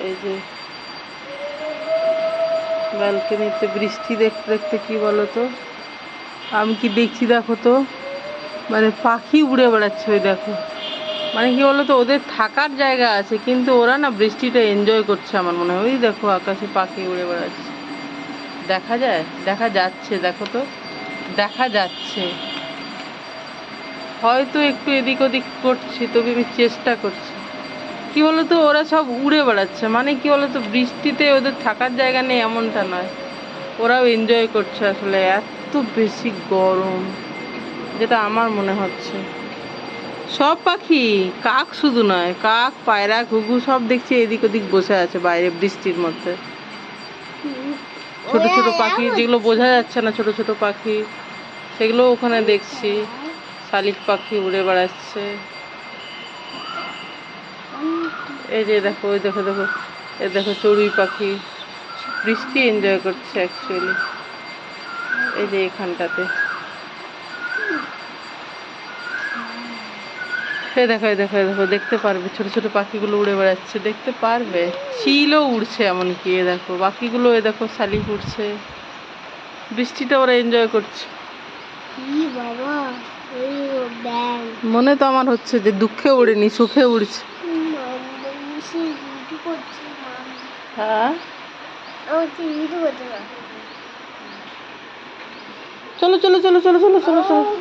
এই যে ব্যালকনিতে বৃষ্টি দেখতে দেখতে কি বলো তো আমি কি দেখছি দেখো তো? মানে পাখি উড়ে বেড়াচ্ছে ওই দেখো। মানে কি বলতো, ওদের থাকার জায়গা আছে, কিন্তু ওরা না বৃষ্টিটা এনজয় করছে আমার মনে হয়। ওই দেখো আকাশে পাখি উড়ে বেড়াচ্ছে। দেখা যায়? দেখা যাচ্ছে, দেখো তো। দেখা যাচ্ছে। হয়তো একটু এদিক ওদিক করছি, তবে আমি চেষ্টা করছি। কি বলতো ওরা সব উড়ে বেড়াচ্ছে। মানে কি বলতো বৃষ্টিতে ওদের থাকার জায়গা নেই এমনটা নয়। ওরাও এনজয় করছে আসলে এত বেশি গরম যেটা আমার মনে হচ্ছে। সব পাখি কাক শুধু নয় কাক পায়রা ঘুঘু সব দেখছি এদিক ওদিক বসে আছে বাইরে বৃষ্টির মধ্যে। ছোট ছোট পাখি যেগুলো বোঝা যাচ্ছে না ছোট ছোট পাখি সেগুলো ওখানে দেখছি। শালিক পাখি উড়ে বেড়াচ্ছে। এই যে দেখো ওই দেখো দেখো এ দেখো চড়ুই পাখি। বৃষ্টি এনজয় করছে অ্যাকচুয়ালি এই যে এখানটাতে। এই দেখো দেখো দেখো দেখতে পারবে ছোট ছোট পাখিগুলো উড়ে বেড়াচ্ছে দেখতে পারবে। চিলও উড়ছে এমনকি এ দেখো বাকিগুলো এ দেখো শালিক উড়ছে। বৃষ্টিটা ওরা এনজয় করছে। মনে তো আমার হচ্ছে যে দুঃখে উড়েনি সুখে উড়ছে। সে ইউটু হ্যাঁ? না। চলো চলো চলো চলো চলো চলো চলো।